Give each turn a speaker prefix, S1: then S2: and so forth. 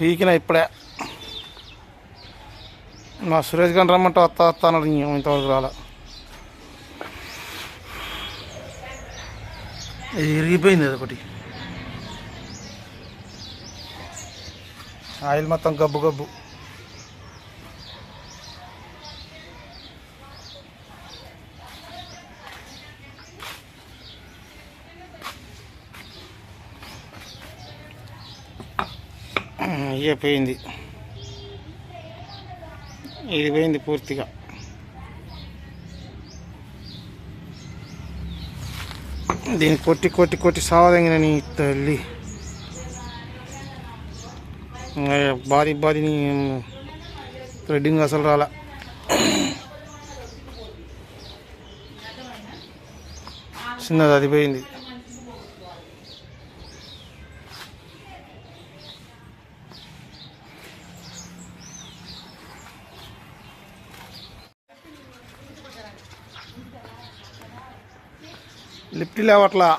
S1: పీకిన ఇప్పుడే. మా సురేష్ గారిని రమ్మంటే వస్తా వస్తా అన్నాడు. ఇంతవరకు రాలే. విరిగిపోయింది ఇరిగిపోయింది అది ఒకటి. ఆయిల్ మొత్తం గబ్బు గబ్బు. ఇయ్య పోయింది. ఇది పోయింది పూర్తిగా. దీన్ని కొట్టి కొట్టి కొట్టి సావదంగిన నీ తల్లి. భారీ బాది బాది థ్రెడ్డింగ్ అసలు రాలా. చిన్నది అది పోయింది. లిఫ్ట్ లేవట్లా.